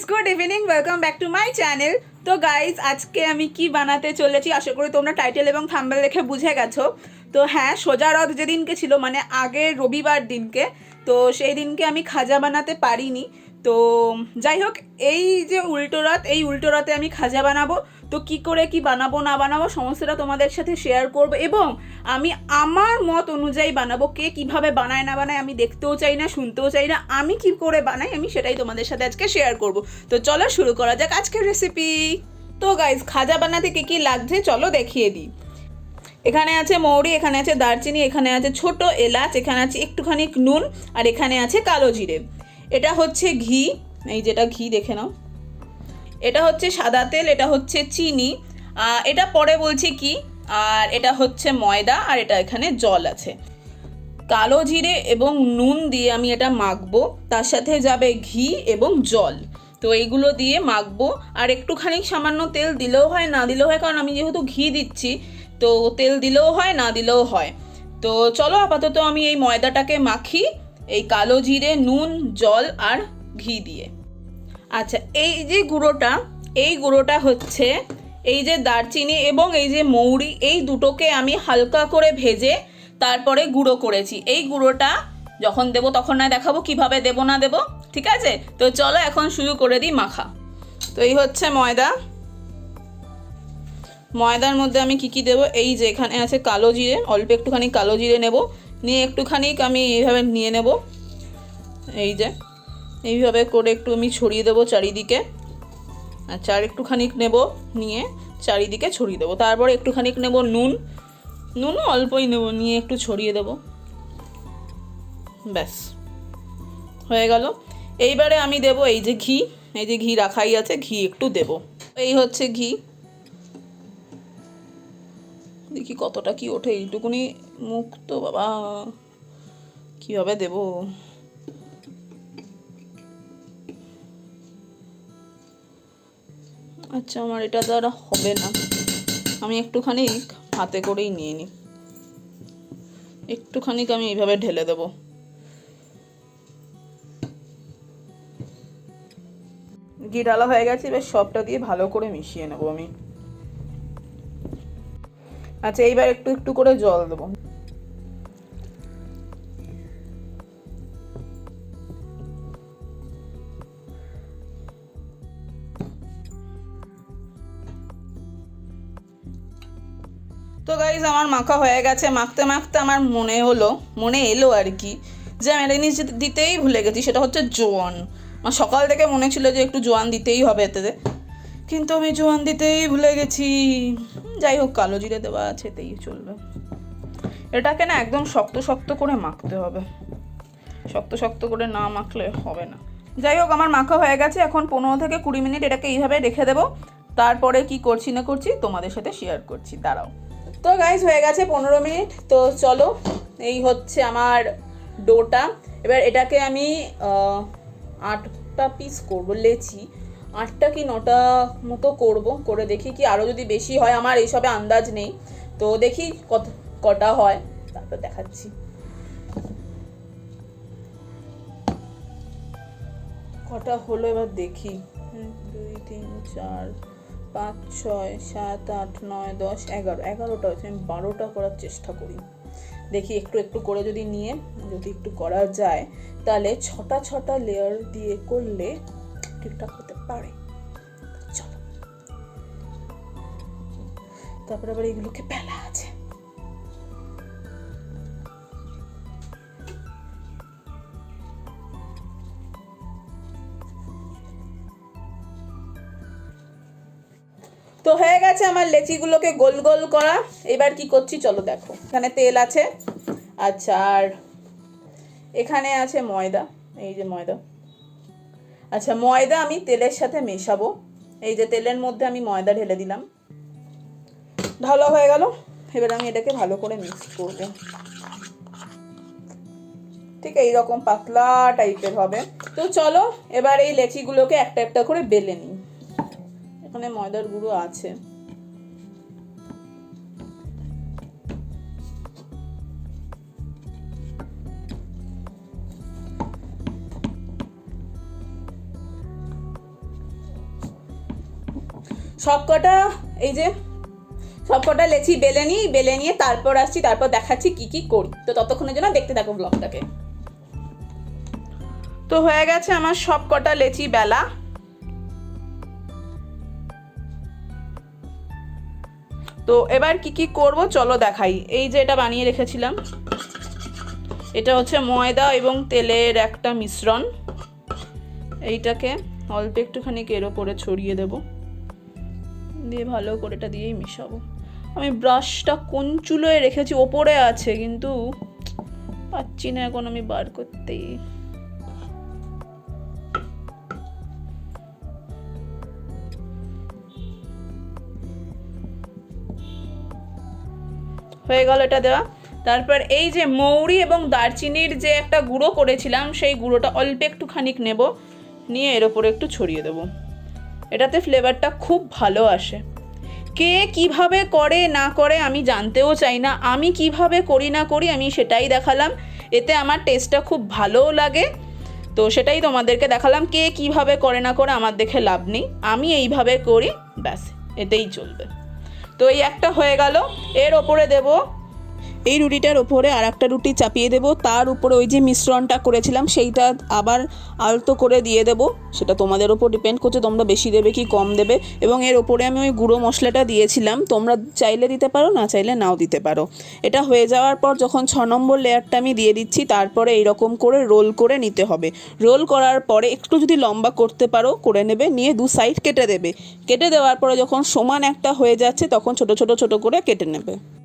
Guys good evening welcome back to my channel তো guys আজকে আমি কি বানাতে চলেছি আশা করি তোমরা টাইটেল এবং থাম্বেল দেখে বুঝে গেছো। তো হ্যাঁ সোজা রথ যেদিনকে ছিল মানে আগের রবিবার দিনকে, তো সেই দিনকে আমি খাজা বানাতে পারিনি। তো যাই হোক, এই যে উল্টো রথ, এই উল্টো রথে আমি খাজা বানাবো। তো কি করে, কি বানাবো, না বানাবো, সমস্তটা তোমাদের সাথে শেয়ার করব এবং আমি আমার মত অনুযায়ী বানাবো কে কীভাবে বানায়, না বানায়, আমি দেখতেও চাই না, শুনতেও চাই না, আমি কি করে বানাই, আমি সেটাই তোমাদের সাথে আজকে শেয়ার করব। তো চলো শুরু করা যাক আজকের রেসিপি তো গাইজ খাজা বানাতে কী কী লাগছে চলো দেখিয়ে দিই। এখানে আছে মৌরি, এখানে আছে দারচিনি, এখানে আছে ছোট এলাচ, এখানে আছে একটুখানি নুন, আর এখানে আছে কালো জিরে। এটা হচ্ছে ঘি, এই যেটা ঘি দেখে নাও। এটা হচ্ছে সাদা তেল, এটা হচ্ছে চিনি। এটা পরে বলছি কি, আর এটা হচ্ছে ময়দা, আর এটা এখানে জল আছে। কালো জিরে এবং নুন দিয়ে আমি এটা মাখবো, তার সাথে যাবে ঘি এবং জল। তো এইগুলো দিয়ে মাখবো, আর একটুখানি সামান্য তেল দিলেও হয়, না দিলেও হয়, কারণ আমি যেহেতু ঘি দিচ্ছি, তো তেল দিলেও হয়, না দিলেও হয়। তো চলো আপাতত আমি এই ময়দাটাকে মাখি, এই কালো জিরে, নুন, জল, আর ঘি দিয়ে। আচ্ছা এই যে গুঁড়োটা, এই গুঁড়োটা হচ্ছে এই যে দারচিনি এবং এই যে মৌরি, এই দুটোকে আমি হালকা করে ভেজে তারপরে গুঁড়ো করেছি। এই গুঁড়োটা যখন দেবো তখন না দেখাবো, কীভাবে দেবো না দেবো, ঠিক আছে? তো চলো এখন শুরু করে দিই মাখা। তো এই হচ্ছে ময়দা। ময়দার মধ্যে আমি কি কি দেবো? এই যে এখানে আছে কালো জিরে, অল্প একটুখানি কালো জিরে নেব। নিয়ে একটুখানি আমি এইভাবে নিয়ে নেব। এই যে এইভাবে করে একটু আমি ছড়িয়ে দেবো চারিদিকে। আচ্ছা আর একটুখানি নেব নিয়ে চারিদিকে ছড়িয়ে দেবো। তারপরে একটুখানি নেব নুন। নুনও অল্পই নেব, নিয়ে একটু ছড়িয়ে দেবো। ব্যাস, হয়ে গেল। এইবারে আমি দেব এই যে ঘি, এই যে ঘি রাখাই আছে, ঘি একটু দেব। এই হচ্ছে ঘি। দেখি কতটা কি ওঠে, এইটুকুনি মুখ তো বাবা, কীভাবে দেবো? আচ্ছা আমার এটা দ্বারা হবে না। আমি একটুখানি হাতে করেই নিয়ে নিই একটুখানি আমি এইভাবে ঢেলে দেবো। ঘি ডালা হয়ে গেছে, এবার সবটা দিয়ে ভালো করে মিশিয়ে নেব আমি। আচ্ছা এইবার একটু একটু করে জল দেবো। তো গাইজ আমার মাখা হয়ে গেছে। মাখতে মাখতে আমার মনে হলো, মনে এলো আর কি যে আমি একটা জিনিস দিতেই ভুলে গেছি, সেটা হচ্ছে জোয়ান। আমার সকাল থেকে মনে ছিল যে একটু জোয়ান দিতেই হবে এতে। কিন্তু আমি জোয়ান দিতেই ভুলে গেছি। যাই হোক, কালো জিরে দেওয়া আছে এতেই চলবে। এটাকে না একদম শক্ত শক্ত করে মাখতে হবে। শক্ত শক্ত করে না মাখলে হবে না। যাই হোক, আমার মাখা হয়ে গেছে। এখন পনেরো থেকে কুড়ি মিনিট এটাকে এইভাবে রেখে দেবো। তারপরে কি করছি না করছি তোমাদের সাথে শেয়ার করছি। দাঁড়াও। তো গাইজ হয়ে গেছে পনেরো মিনিট। তো চলো, এই হচ্ছে আমার ডোটা। এবার এটাকে আমি আটটা পিস করব, লেচি। আটটা কি নটা মতো করব, করে দেখি কি আরও যদি বেশি হয়। আমার এইসবে আন্দাজ নেই। তো দেখি কত, কটা হয়। তারপর দেখাচ্ছি। কটা হলো এবার দেখি। দুই, তিন, চার পাঁচ, ছয়, সাত, আট, নয়, দশ, এগারো। এগারোটা হচ্ছে আমি বারোটা করার চেষ্টা করি। দেখি একটু একটু করে যদি নিয়ে, যদি একটু করা যায়, তাহলে ছটা ছটা লেয়ার দিয়ে করলে ঠিকঠাক হতে পারে। চলো। তারপরে আবার এগুলোকে বেলা আছে। তো হয়ে গেছে আমার লেচিগুলোকে গোল গোল করা। এবার কি করছি চলো দেখো। এখানে তেল আছে। আচ্ছা আর এখানে আছে ময়দা। এই যে ময়দা। আচ্ছা ময়দা আমি তেলের সাথে মেশাবো। এই যে তেলের মধ্যে আমি ময়দা ঢেলে দিলাম। ঢালা হয়ে গেল। এবার আমি এটাকে ভালো করে মিক্স করব। ঠিক এইরকম পাতলা টাইপের হবে। তো চলো, এবার এই লেচিগুলোকে একটা একটা করে বেলে নিই। এখানে ময়দার গুঁড়ো আছে। সব কটা এই যে সব কটা লেচি বেলে নিই, বেলে নিয়ে তারপর আসছি, তারপর দেখাচ্ছি কি কি করি, তো ততক্ষণের জন্য দেখতে থাকো ব্লগটাকে তো হয়ে গেছে আমার সবকটা লেচি বেলা। তো এবার কি কি করব চলো দেখাই। এই যে এটা বানিয়ে রেখেছিলাম। এটা হচ্ছে ময়দা এবং তেলের একটা মিশ্রণ। এইটাকে অল্প একটুখানি এর ওপরে ছড়িয়ে দেব। দিয়ে ভালো করে এটা দিয়েই মিশাবো। আমি ব্রাশটা কোন চুলোয় রেখেছি? ওপরে আছে, কিন্তু পাচ্ছি না এখন আমি বার করতেই। হয়ে গেল এটা দেওয়া। তারপর এই যে মৌরি এবং দারচিনির যে একটা গুঁড়ো করেছিলাম, সেই গুঁড়োটা অল্প একটুখানিক নেব। নিয়ে এর ওপরে একটু ছড়িয়ে দেবো। এটাতে ফ্লেভারটা খুব ভালো আসে। কে কীভাবে করে, না করে আমি জানতেও চাই না। আমি কীভাবে করি, না করি আমি সেটাই দেখালাম। এতে আমার টেস্টটা খুব ভালোও লাগে। তো সেটাই তোমাদেরকে দেখালাম। কে কীভাবে করে, না করে আমার দেখে লাভ নেই। আমি এইভাবে করি, ব্যাস, এতেই চলবে। তো এই একটা হয়ে গেল। এর ওপরে দেব এই রুটিটার ওপরে আর একটা রুটি চাপিয়ে দেব। তার উপরে ওই যে মিশ্রণটা করেছিলাম, সেইটা আবার আলতো করে দিয়ে দেব। সেটা তোমাদের ওপর ডিপেন্ড করছে, তোমরা বেশি দেবে কি কম দেবে। এবং এর ওপরে আমি ওই গুঁড়ো মশলাটা দিয়েছিলাম। তোমরা চাইলে দিতে পারো, না চাইলে নাও দিতে পারো। এটা হয়ে যাওয়ার পর যখন ছ নম্বর লেয়ারটা আমি দিয়ে দিচ্ছি, তারপরে এইরকম করে রোল করে নিতে হবে। রোল করার পরে একটু যদি লম্বা করতে পারো, করে নেবে, নিয়ে দু সাইড কেটে দেবে। কেটে দেওয়ার পরে যখন সমান একটা হয়ে যাচ্ছে, তখন ছোট ছোট ছোট করে কেটে নেবে।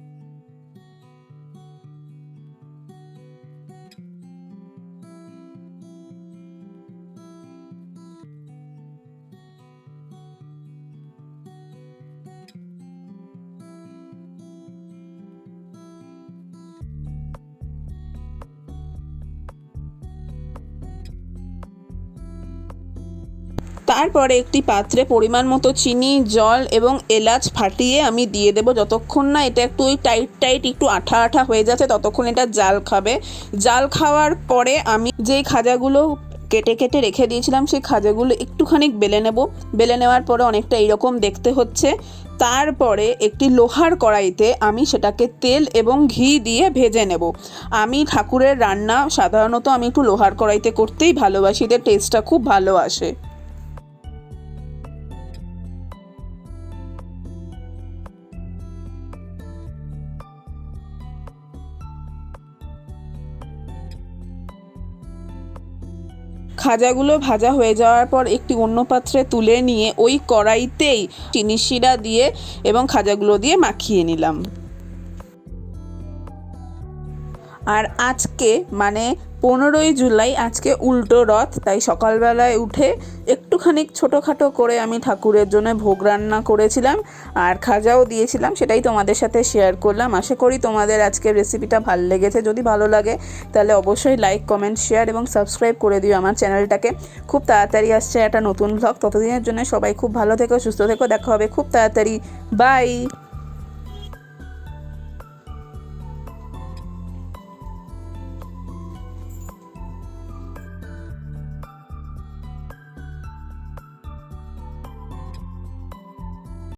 তারপরে একটি পাত্রে পরিমাণ মতো চিনি, জল এবং এলাচ ফাটিয়ে আমি দিয়ে দেবো যতক্ষণ না এটা একটু ওই টাইট টাইট একটু আঠা আঠা হয়ে যাচ্ছে, ততক্ষণ এটা জাল খাবে। জাল খাওয়ার পরে আমি যেই খাজাগুলো কেটে কেটে রেখে দিয়েছিলাম, সেই খাজাগুলো একটুখানি বেলে নেব। বেলে নেওয়ার পরে অনেকটা এইরকম দেখতে হচ্ছে। তারপরে একটি লোহার কড়াইতে আমি সেটাকে তেল এবং ঘি দিয়ে ভেজে নেব। আমি ঠাকুরের রান্না সাধারণত আমি একটু লোহার কড়াইতে করতেই ভালোবাসি, এদের টেস্টটা খুব ভালো আসে। খাজাগুলো ভাজা হয়ে যাওয়ার পর একটি অন্য পাত্রে তুলে নিয়ে ওই কড়াইতেই চিনি শিরা দিয়ে এবং খাজাগুলো দিয়ে মাখিয়ে নিলাম। আর আজকে মানে পনেরোই জুলাই, আজকে উল্টো রথ, তাই সকালবেলায় উঠে একটুখানি ছোটোখাটো করে আমি ঠাকুরের জন্য ভোগ রান্না করেছিলাম আর খাজাও দিয়েছিলাম, সেটাই তোমাদের সাথে শেয়ার করলাম। আশা করি তোমাদের আজকে রেসিপিটা ভালো লেগেছে। যদি ভালো লাগে, তাহলে অবশ্যই লাইক কমেন্ট শেয়ার এবং সাবস্ক্রাইব করে দিও আমার চ্যানেলটাকে খুব তাড়াতাড়ি আসছে একটা নতুন ব্লগ ততদিনের জন্য সবাই খুব ভালো থেকো, সুস্থ থেকো। দেখা হবে খুব তাড়াতাড়ি। বাই